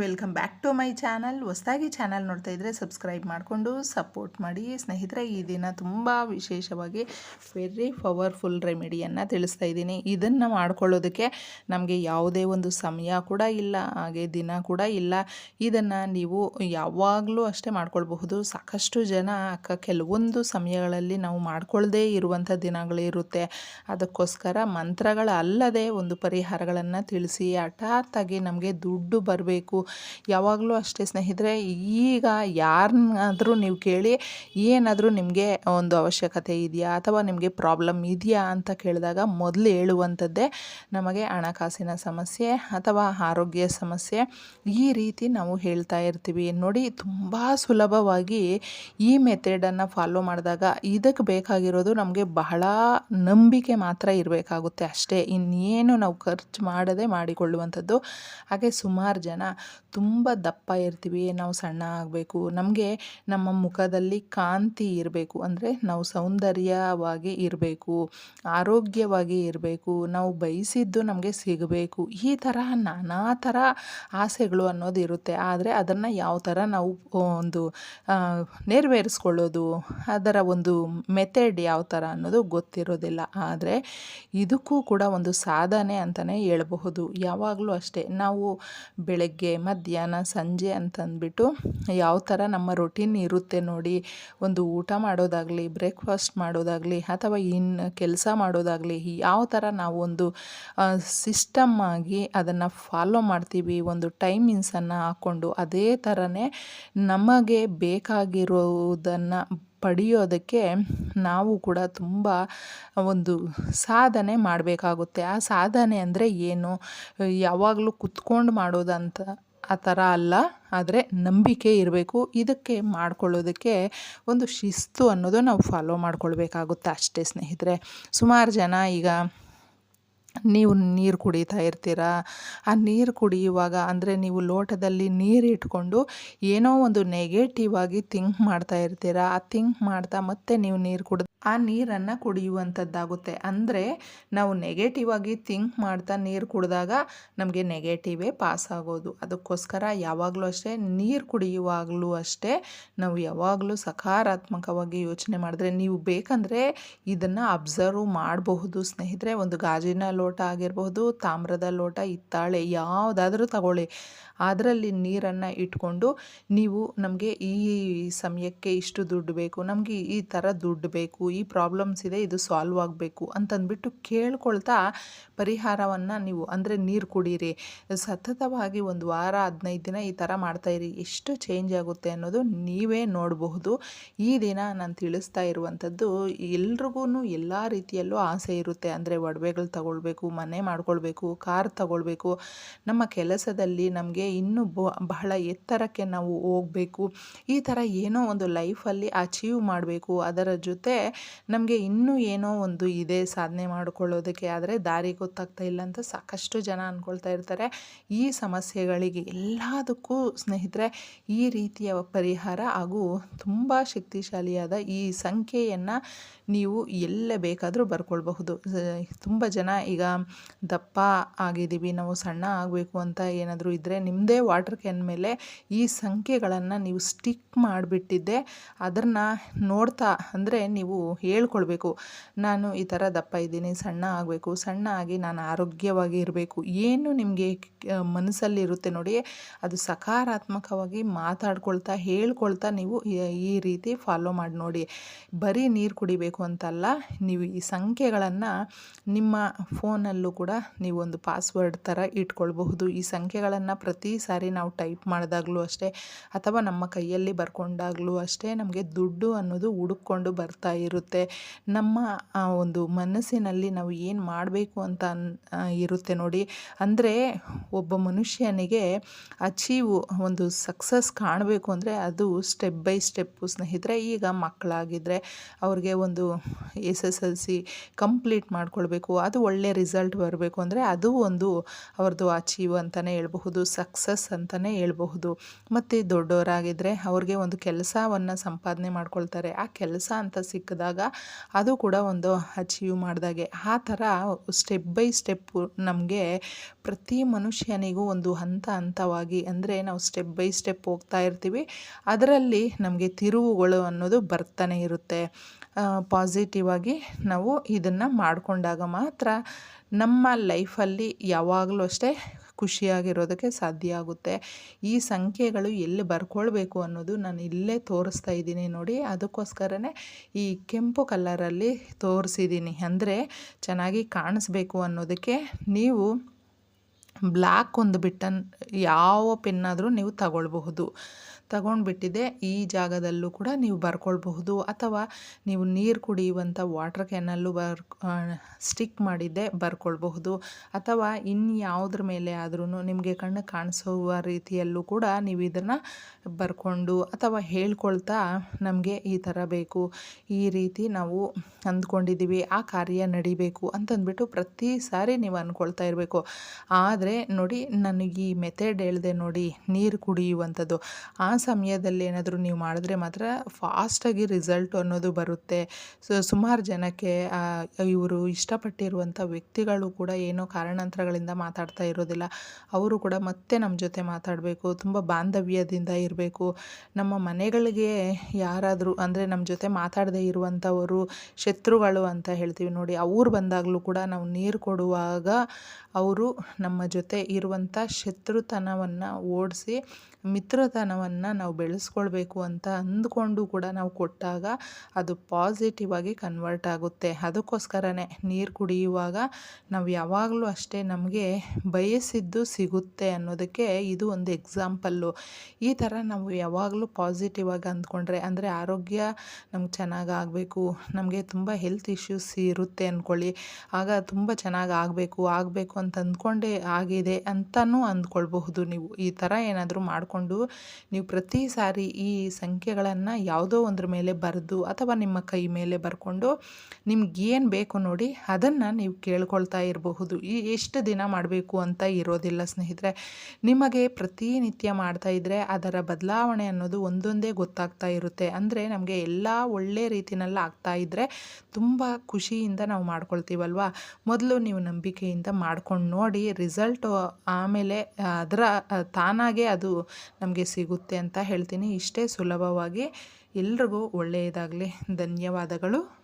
Welcome back to my channel. ಹೊಸದಾಗಿ channel ನೋಡ್ತಾ ಇದ್ದರೆ ಸಬ್ಸ್ಕ್ರೈಬ್ ಮಾಡಿಕೊಂಡು ಸಪೋರ್ಟ್ ಮಾಡಿ. ಸ್ನೇಹಿತರೆ, ಈ ದಿನ ತುಂಬ ವಿಶೇಷವಾಗಿ ವೆರಿ ಪವರ್ಫುಲ್ ರೆಮಿಡಿಯನ್ನು ತಿಳಿಸ್ತಾ ಇದ್ದೀನಿ. ಇದನ್ನು ಮಾಡ್ಕೊಳ್ಳೋದಕ್ಕೆ ನಮಗೆ ಯಾವುದೇ ಒಂದು ಸಮಯ ಕೂಡ ಇಲ್ಲ, ಹಾಗೆ ದಿನ ಕೂಡ ಇಲ್ಲ. ಇದನ್ನು ನೀವು ಯಾವಾಗಲೂ ಅಷ್ಟೇ ಮಾಡ್ಕೊಳ್ಬಹುದು. ಸಾಕಷ್ಟು ಜನ ಅಕ್ಕ ಕೆಲವೊಂದು ಸಮಯಗಳಲ್ಲಿ ನಾವು ಮಾಡ್ಕೊಳ್ಳದೇ ಇರುವಂಥ ದಿನಗಳಿರುತ್ತೆ. ಅದಕ್ಕೋಸ್ಕರ ಮಂತ್ರಗಳಲ್ಲದೆ ಒಂದು ಪರಿಹಾರಗಳನ್ನು ತಿಳಿಸಿ, ಹಠಾತ್ತಾಗಿ ನಮಗೆ ದುಡ್ಡು ಬರಬೇಕು. ಯಾವಾಗಲೂ ಅಷ್ಟೇ ಸ್ನೇಹಿತರೆ, ಈಗ ಯಾರನ್ನಾದರೂ ನೀವು ಕೇಳಿ ಏನಾದರೂ ನಿಮಗೆ ಒಂದು ಅವಶ್ಯಕತೆ ಇದೆಯಾ ಅಥವಾ ನಿಮಗೆ ಪ್ರಾಬ್ಲಮ್ ಇದೆಯಾ ಅಂತ ಕೇಳಿದಾಗ ಮೊದಲು ಹೇಳುವಂಥದ್ದೇ ನಮಗೆ ಹಣಕಾಸಿನ ಸಮಸ್ಯೆ ಅಥವಾ ಆರೋಗ್ಯ ಸಮಸ್ಯೆ. ಈ ರೀತಿ ನಾವು ಹೇಳ್ತಾ ಇರ್ತೀವಿ. ನೋಡಿ, ತುಂಬ ಸುಲಭವಾಗಿ ಈ ಮೆಥಡನ್ನು ಫಾಲೋ ಮಾಡಿದಾಗ ಇದಕ್ಕೆ ಬೇಕಾಗಿರೋದು ನಮಗೆ ಬಹಳ ನಂಬಿಕೆ ಮಾತ್ರ ಇರಬೇಕಾಗುತ್ತೆ ಅಷ್ಟೇ. ಇನ್ನೇನು ನಾವು ಖರ್ಚು ಮಾಡದೆ ಮಾಡಿಕೊಳ್ಳುವಂಥದ್ದು. ಹಾಗೆ ಸುಮಾರು ಜನ ತುಂಬ ದಪ್ಪ ಇರ್ತೀವಿ, ನಾವು ಸಣ್ಣ ಆಗಬೇಕು. ನಮಗೆ ನಮ್ಮ ಮುಖದಲ್ಲಿ ಕಾಂತಿ ಇರಬೇಕು. ಅಂದರೆ ನಾವು ಸೌಂದರ್ಯವಾಗಿ ಇರಬೇಕು, ಆರೋಗ್ಯವಾಗಿ ಇರಬೇಕು, ನಾವು ಬಯಸಿದ್ದು ನಮಗೆ ಸಿಗಬೇಕು. ಈ ಥರ ನಾನಾ ಥರ ಆಸೆಗಳು ಅನ್ನೋದು ಇರುತ್ತೆ. ಆದರೆ ಅದನ್ನು ಯಾವ ಥರ ನಾವು ಒಂದು ನೆರವೇರಿಸ್ಕೊಳ್ಳೋದು, ಅದರ ಒಂದು ಮೆಥಡ್ ಯಾವ ಥರ ಅನ್ನೋದು ಗೊತ್ತಿರೋದಿಲ್ಲ. ಆದರೆ ಇದಕ್ಕೂ ಕೂಡ ಒಂದು ಸಾಧನೆ ಅಂತಲೇ ಹೇಳ್ಬಹುದು. ಯಾವಾಗಲೂ ಅಷ್ಟೇ. ನಾವು ಬೆಳಗ್ಗೆ ಮಧ್ಯಾಹ್ನ, ಸಂಜೆ ಅಂತಂದ್ಬಿಟ್ಟು ಯಾವ ಥರ ನಮ್ಮ ರೊಟೀನ್ ಇರುತ್ತೆ ನೋಡಿ, ಒಂದು ಊಟ ಮಾಡೋದಾಗಲಿ ಬ್ರೇಕ್ಫಾಸ್ಟ್ ಮಾಡೋದಾಗಲಿ ಅಥವಾ ಇನ್ನು ಕೆಲಸ ಮಾಡೋದಾಗಲಿ ಯಾವ ಥರ ನಾವು ಒಂದು ಸಿಸ್ಟಮ್ ಆಗಿ ಅದನ್ನು ಫಾಲೋ ಮಾಡ್ತೀವಿ, ಒಂದು ಟೈಮಿಂಗ್ಸನ್ನು ಹಾಕ್ಕೊಂಡು ಅದೇ ಥರನೇ ನಮಗೆ ಬೇಕಾಗಿರೋದನ್ನು ಪಡೆಯೋದಕ್ಕೆ ನಾವು ಕೂಡ ತುಂಬ ಒಂದು ಸಾಧನೆ ಮಾಡಬೇಕಾಗುತ್ತೆ. ಆ ಸಾಧನೆ ಅಂದರೆ ಏನು? ಯಾವಾಗಲೂ ಕುತ್ಕೊಂಡು ಮಾಡೋದಂತ ಆ ಥರ ಅಲ್ಲ, ಆದರೆ ನಂಬಿಕೆ ಇರಬೇಕು. ಇದಕ್ಕೆ ಮಾಡ್ಕೊಳ್ಳೋದಕ್ಕೆ ಒಂದು ಶಿಸ್ತು ಅನ್ನೋದು ನಾವು ಫಾಲೋ ಮಾಡ್ಕೊಳ್ಬೇಕಾಗುತ್ತೆ ಅಷ್ಟೇ ಸ್ನೇಹಿತರೆ. ಸುಮಾರು ಜನ ಈಗ ನೀವು ನೀರು ಕುಡಿತಾ ಇರ್ತೀರಾ? ಆ ನೀರು ಕುಡಿಯುವಾಗ ಅಂದರೆ ನೀವು ಲೋಟದಲ್ಲಿ ನೀರು ಇಟ್ಕೊಂಡು ಏನೋ ಒಂದು ನೆಗೆಟಿವ್ ಆಗಿ ಥಿಂಕ್ ಮಾಡ್ತಾ ಇರ್ತೀರ? ಆ ಥಿಂಕ್ ಮಾಡ್ತಾ ಮತ್ತೆ ನೀವು ನೀರು ಕುಡಿದು ಆ ನೀರನ್ನು ಕುಡಿಯುವಂಥದ್ದಾಗುತ್ತೆ. ಅಂದರೆ ನಾವು ನೆಗೆಟಿವ್ ಆಗಿ ಥಿಂಕ್ ಮಾಡ್ತಾ ನೀರು ಕುಡಿದಾಗ ನಮಗೆ ನೆಗೆಟಿವೇ ಪಾಸ್ ಆಗೋದು. ಅದಕ್ಕೋಸ್ಕರ ಯಾವಾಗಲೂ ಅಷ್ಟೇ ನೀರು ಕುಡಿಯುವಾಗಲೂ ಅಷ್ಟೇ ನಾವು ಯಾವಾಗಲೂ ಸಕಾರಾತ್ಮಕವಾಗಿ ಯೋಚನೆ ಮಾಡಿದ್ರೆ ನೀವು ಬೇಕಂದರೆ ಇದನ್ನು ಅಬ್ಸರ್ವ್ ಮಾಡಬಹುದು. ಸ್ನೇಹಿತರೆ, ಒಂದು ಗಾಜಿನ ಲೋಟ ಆಗಿರಬಹುದು, ತಾಮ್ರದ ಲೋಟ ಇತ್ತಾಳೆ ಯಾವುದಾದ್ರೂ ತಗೊಳ್ಳಿ. ಅದರಲ್ಲಿ ನೀರನ್ನು ಇಟ್ಕೊಂಡು ನೀವು ನಮಗೆ ಈ ಸಮಯಕ್ಕೆ ಇಷ್ಟು ದುಡ್ಡು ಬೇಕು, ನಮಗೆ ಈ ಥರ ದುಡ್ಡು ಬೇಕು ಈ ಪ್ರಾಬ್ಲಮ್ಸ್ ಇದೆ, ಇದು ಸಾಲ್ವ್ ಆಗಬೇಕು ಅಂತಂದ್ಬಿಟ್ಟು ಕೇಳ್ಕೊಳ್ತಾ ಪರಿಹಾರವನ್ನು ನೀವು ಅಂದರೆ ನೀರು ಕುಡೀರಿ. ಸತತವಾಗಿ ಒಂದು ವಾರ, ಹದಿನೈದು ದಿನ ಈ ಥರ ಮಾಡ್ತಾಯಿರಿ ಎಷ್ಟು ಚೇಂಜ್ ಆಗುತ್ತೆ ಅನ್ನೋದು ನೀವೇ ನೋಡಬಹುದು. ಈ ದಿನ ನಾನು ತಿಳಿಸ್ತಾ ಇರುವಂಥದ್ದು ಎಲ್ರಿಗೂ ಎಲ್ಲ ರೀತಿಯಲ್ಲೂ ಆಸೆ ಇರುತ್ತೆ. ಅಂದರೆ ಒಡವೆಗಳು ತಗೊಳ್ಬೇಕು, ಮನೆ ಮಾಡ್ಕೊಳ್ಬೇಕು, ಕಾರ್ ತಗೊಳ್ಬೇಕು. ನಮ್ಮ ಕೆಲಸದಲ್ಲಿ ನಮಗೆ ಇನ್ನೂ ಬಹಳ ಎತ್ತರಕ್ಕೆ ನಾವು ಹೋಗಬೇಕು. ಈ ಥರ ಏನೋ ಒಂದು ಲೈಫಲ್ಲಿ ಅಚೀವ್ ಮಾಡಬೇಕು. ಅದರ ಜೊತೆ ನಮಗೆ ಇನ್ನೂ ಏನೋ ಒಂದು ಇದೆ ಸಾಧನೆ ಮಾಡಿಕೊಳ್ಳೋದಕ್ಕೆ, ಆದರೆ ದಾರಿ ಗೊತ್ತಾಗ್ತಾ ಇಲ್ಲ ಅಂತ ಸಾಕಷ್ಟು ಜನ ಅಂದ್ಕೊಳ್ತಾ ಇರ್ತಾರೆ. ಈ ಸಮಸ್ಯೆಗಳಿಗೆ ಎಲ್ಲದಕ್ಕೂ ಸ್ನೇಹಿತರೆ, ಈ ರೀತಿಯ ಪರಿಹಾರ ಹಾಗೂ ತುಂಬ ಶಕ್ತಿಶಾಲಿಯಾದ ಈ ಸಂಖ್ಯೆಯನ್ನು ನೀವು ಎಲ್ಲೇ ಬೇಕಾದರೂ ಬರ್ಕೊಳ್ಬಹುದು. ತುಂಬ ಜನ ಈಗ ದಪ್ಪ ಆಗಿದ್ದೀವಿ, ನಾವು ಸಣ್ಣ ಆಗಬೇಕು ಅಂತ ಏನಾದರೂ ಇದ್ದರೆ ನಿಮ್ಮದೇ ವಾಟರ್ ಕ್ಯಾನ್ ಮೇಲೆ ಈ ಸಂಖ್ಯೆಗಳನ್ನು ನೀವು ಸ್ಟಿಕ್ ಮಾಡಿಬಿಟ್ಟಿದ್ದೆ. ಅದನ್ನು ನೋಡ್ತಾ ಅಂದರೆ ನೀವು ಹೇಳ್ಕೊಳ್ಬೇಕು. ನಾನು ಈ ಥರ ದಪ್ಪ ಇದ್ದೀನಿ, ಸಣ್ಣ ಆಗಬೇಕು, ಸಣ್ಣ ಆಗಿ ನಾನು ಆರೋಗ್ಯವಾಗಿ ಇರಬೇಕು. ಏನು ನಿಮಗೆ ಮನಸ್ಸಲ್ಲಿರುತ್ತೆ ನೋಡಿ, ಅದು ಸಕಾರಾತ್ಮಕವಾಗಿ ಮಾತಾಡ್ಕೊಳ್ತಾ, ಹೇಳ್ಕೊಳ್ತಾ ನೀವು ಈ ರೀತಿ ಫಾಲೋ ಮಾಡಿ ನೋಡಿ. ಬರೀ ನೀರು ಕುಡಿಬೇಕು ಅಂತಲ್ಲ, ನೀವು ಈ ಸಂಖ್ಯೆಗಳನ್ನು ನಿಮ್ಮ ಫೋನಲ್ಲೂ ಕೂಡ ನೀವೊಂದು ಪಾಸ್ವರ್ಡ್ ಥರ ಇಟ್ಕೊಳ್ಬಹುದು. ಈ ಸಂಖ್ಯೆಗಳನ್ನು ಪ್ರತಿ ಸಾರಿ ನಾವು ಟೈಪ್ ಮಾಡಿದಾಗಲೂ ಅಷ್ಟೇ, ಅಥವಾ ನಮ್ಮ ಕೈಯಲ್ಲಿ ಬರ್ಕೊಂಡಾಗಲೂ ಅಷ್ಟೇ ನಮಗೆ ದುಡ್ಡು ಅನ್ನೋದು ಹುಡುಕೊಂಡು ಬರ್ತಾ ಇರುತ್ತೆ ನಮ್ಮ ಒಂದು ಮನಸ್ಸಿನಲ್ಲಿ ನಾವು ಏನು ಮಾಡಬೇಕು ಅಂತ ಇರುತ್ತೆ ನೋಡಿ. ಅಂದರೆ ಒಬ್ಬ ಮನುಷ್ಯನಿಗೆ ಅಚೀವ್ ಒಂದು ಸಕ್ಸಸ್ ಕಾಣಬೇಕು ಅಂದರೆ ಅದು ಸ್ಟೆಪ್ ಬೈ ಸ್ಟೆಪ್ಪು ಸ್ನೇಹಿತರೆ. ಈಗ ಮಕ್ಕಳಾಗಿದ್ದರೆ ಅವ್ರಿಗೆ ಒಂದು S S L C complete ಮಾಡ್ಕೊಳ್ಬೇಕು, ಅದು ಒಳ್ಳೆ ರಿಸಲ್ಟ್ ಬರಬೇಕು ಅಂದರೆ ಅದು ಒಂದು ಅವ್ರದ್ದು ಅಚೀವ್ ಅಂತಲೇ ಹೇಳ್ಬಹುದು, ಸಕ್ಸಸ್ ಅಂತಲೇ ಹೇಳ್ಬಹುದು. ಮತ್ತು ದೊಡ್ಡವರಾಗಿದ್ದರೆ ಅವ್ರಿಗೆ ಒಂದು ಕೆಲಸವನ್ನು ಸಂಪಾದನೆ ಮಾಡ್ಕೊಳ್ತಾರೆ. ಆ ಕೆಲಸ ಅಂತ ಸಿಕ್ಕಿದಾಗ ಅಂದಾಗ ಅದು ಕೂಡ ಒಂದು ಅಚೀವ್ ಮಾಡಿದಾಗೆ. ಆ ಥರ ಸ್ಟೆಪ್ ಬೈ ಸ್ಟೆಪ್ಪು ನಮಗೆ ಪ್ರತಿ ಮನುಷ್ಯನಿಗೂ ಒಂದು ಹಂತ ಹಂತವಾಗಿ ಅಂದರೆ ನಾವು ಸ್ಟೆಪ್ ಬೈ ಸ್ಟೆಪ್ ಹೋಗ್ತಾ ಇರ್ತೀವಿ. ಅದರಲ್ಲಿ ನಮಗೆ ತಿರುವುಗಳು ಅನ್ನೋದು ಬರ್ತಾನೆ ಇರುತ್ತೆ. ಪಾಸಿಟಿವ್ ಆಗಿ ನಾವು ಇದನ್ನು ಮಾಡಿಕೊಂಡಾಗ ಮಾತ್ರ ನಮ್ಮ ಲೈಫಲ್ಲಿ ಯಾವಾಗಲೂ ಅಷ್ಟೇ ಖುಷಿಯಾಗಿರೋದಕ್ಕೆ ಸಾಧ್ಯ ಆಗುತ್ತೆ. ಈ ಸಂಖ್ಯೆಗಳು ಎಲ್ಲಿ ಬರ್ಕೊಳ್ಬೇಕು ಅನ್ನೋದು ನಾನು ಇಲ್ಲೇ ತೋರಿಸ್ತಾ ಇದ್ದೀನಿ ನೋಡಿ. ಅದಕ್ಕೋಸ್ಕರನೇ ಈ ಕೆಂಪು ಕಲ್ಲರಲ್ಲಿ ತೋರಿಸಿದ್ದೀನಿ. ಅಂದರೆ ಚೆನ್ನಾಗಿ ಕಾಣಿಸ್ಬೇಕು ಅನ್ನೋದಕ್ಕೆ ನೀವು ಬ್ಲ್ಯಾಕ್ ಒಂದು ಬಿಟ್ಟನ್ ಯಾವ ಪೆನ್ನಾದರೂ ನೀವು ತಗೊಳ್ಬಹುದು. ತಗೊಂಡ್ಬಿಟ್ಟಿದೆ, ಈ ಜಾಗದಲ್ಲೂ ಕೂಡ ನೀವು ಬರ್ಕೊಳ್ಬಹುದು. ಅಥವಾ ನೀವು ನೀರು ಕುಡಿಯುವಂಥ ವಾಟರ್ ಕ್ಯಾನಲ್ಲೂ ಬರ್ ಸ್ಟಿಕ್ ಮಾಡಿದ್ದೆ ಬರ್ಕೊಳ್ಬಹುದು. ಅಥವಾ ಇನ್ಯಾವುದ್ರ ಮೇಲೆ ಆದ್ರೂ ನಿಮಗೆ ಕಣ್ಣು ಕಾಣಿಸುವ ರೀತಿಯಲ್ಲೂ ಕೂಡ ನೀವು ಇದನ್ನು ಬರ್ಕೊಂಡು ಅಥವಾ ಹೇಳ್ಕೊಳ್ತಾ ನಮಗೆ ಈ ಥರ ಬೇಕು. ಈ ರೀತಿ ನಾವು ಅಂದ್ಕೊಂಡಿದ್ದೀವಿ, ಆ ಕಾರ್ಯ ನಡಿಬೇಕು ಅಂತಂದ್ಬಿಟ್ಟು ಪ್ರತಿ ಸಾರಿ ನೀವು ಅಂದ್ಕೊಳ್ತಾ ಇರಬೇಕು. ಆದರೆ ನೋಡಿ, ನನಗೆ ಈ ಮೆಥಡ್ ಹೇಳಿದೆ ನೋಡಿ, ನೀರು ಕುಡಿಯುವಂಥದ್ದು. ಆ ಸಮಯದಲ್ಲಿ ಏನಾದರೂ ನೀವು ಮಾಡಿದ್ರೆ ಮಾತ್ರ ಫಾಸ್ಟಾಗಿ ರಿಸಲ್ಟ್ ಅನ್ನೋದು ಬರುತ್ತೆ. ಸೊ ಸುಮಾರು ಜನಕ್ಕೆ ಇವರು ಇಷ್ಟಪಟ್ಟಿರುವಂಥ ವ್ಯಕ್ತಿಗಳು ಕೂಡ ಏನೋ ಕಾರಣಾಂತರಗಳಿಂದ ಮಾತಾಡ್ತಾ ಇರೋದಿಲ್ಲ. ಅವರು ಕೂಡ ಮತ್ತೆ ನಮ್ಮ ಜೊತೆ ಮಾತಾಡಬೇಕು, ತುಂಬ ಬಾಂಧವ್ಯದಿಂದ ಇರಬೇಕು. ನಮ್ಮ ಮನೆಗಳಿಗೆ ಯಾರಾದರೂ, ಅಂದರೆ ನಮ್ಮ ಜೊತೆ ಮಾತಾಡದೇ ಇರುವಂಥವರು, ಶತ್ರುಗಳು ಅಂತ ಹೇಳ್ತೀವಿ ನೋಡಿ, ಅವ್ರು ಬಂದಾಗಲೂ ಕೂಡ ನಾವು ನೀರು ಕೊಡುವಾಗ ಅವರು ನಮ್ಮ ಜೊತೆ ಇರುವಂಥ ಶತ್ರುತನವನ್ನು ಓಡಿಸಿ ಮಿತ್ರತನವನ್ನು ನಾವು ಬೆಳೆಸ್ಕೊಳ್ಬೇಕು ಅಂತ ಅಂದ್ಕೊಂಡು ಕೂಡ ನಾವು ಕೊಟ್ಟಾಗ ಅದು ಪಾಸಿಟಿವ್ ಆಗಿ ಕನ್ವರ್ಟ್ ಆಗುತ್ತೆ. ಅದಕ್ಕೋಸ್ಕರನೇ ನೀರು ಕುಡಿಯುವಾಗ ನಾವು ಯಾವಾಗಲೂ ಅಷ್ಟೇ ನಮಗೆ ಬಯಸಿದ್ದು ಸಿಗುತ್ತೆ ಅನ್ನೋದಕ್ಕೆ ಇದು ಒಂದು ಎಕ್ಸಾಂಪಲ್ಲು ಈ ಥರ ನಾವು ಯಾವಾಗಲೂ ಪಾಸಿಟಿವ್ ಆಗಿ ಅಂದ್ಕೊಂಡ್ರೆ ಅಂದರೆ ಆರೋಗ್ಯ ನಮ್ಗೆ ಚೆನ್ನಾಗಿ ಆಗಬೇಕು, ನಮಗೆ ತುಂಬ ಹೆಲ್ತ್ ಇಶ್ಯೂಸ್ ಇರುತ್ತೆ ಅಂದ್ಕೊಳ್ಳಿ ಆಗ ತುಂಬ ಚೆನ್ನಾಗಿ ಆಗಬೇಕು ಆಗಬೇಕು ಅಂತ ಅಂದ್ಕೊಂಡೇ ಆಗಿದೆ ಅಂತಲೂ ಅಂದ್ಕೊಳ್ಬಹುದು ನೀವು. ಈ ಥರ ಏನಾದರೂ ಮಾಡಿಕೊಂಡು ನೀವು ಪ್ರತಿ ಸಾರಿ ಈ ಸಂಖ್ಯೆಗಳನ್ನು ಯಾವುದೋ ಒಂದ್ರ ಮೇಲೆ ಬರೆದು ಅಥವಾ ನಿಮ್ಮ ಕೈ ಮೇಲೆ ಬರ್ಕೊಂಡು ಏನು ಬೇಕು ನೋಡಿ ಅದನ್ನು ನೀವು ಕೇಳ್ಕೊಳ್ತಾ ಇರಬಹುದು. ಈ ಎಷ್ಟು ದಿನ ಮಾಡಬೇಕು ಅಂತ ಇರೋದಿಲ್ಲ ಸ್ನೇಹಿತರೆ. ನಿಮಗೆ ಪ್ರತಿನಿತ್ಯ ಮಾಡ್ತಾ ಇದ್ದರೆ ಅದರ ಬದಲಾವಣೆ ಅನ್ನೋದು ಒಂದೊಂದೇ ಗೊತ್ತಾಗ್ತಾ ಇರುತ್ತೆ. ಅಂದರೆ ನಮಗೆ ಎಲ್ಲ ಒಳ್ಳೆ ರೀತಿನಲ್ಲಿ ಆಗ್ತಾ ಇದ್ದರೆ ತುಂಬ ಖುಷಿಯಿಂದ ನಾವು ಮಾಡ್ಕೊಳ್ತೀವಲ್ವಾ? ಮೊದಲು ನೀವು ನಂಬಿಕೆಯಿಂದ ಮಾಡ್ಕೊಂಡು ನೋಡಿ ರಿಸಲ್ಟು ಆಮೇಲೆ ಅದರ ತಾನಾಗೆ ಅದು ನಮಗೆ ಸಿಗುತ್ತೆ ಅಂತ ಹೇಳ್ತೀನಿ. ಇಷ್ಟೇ ಸುಲಭವಾಗಿ ಎಲ್ರಿಗೂ ಒಳ್ಳೆಯದಾಗಲಿ. ಧನ್ಯವಾದಗಳು.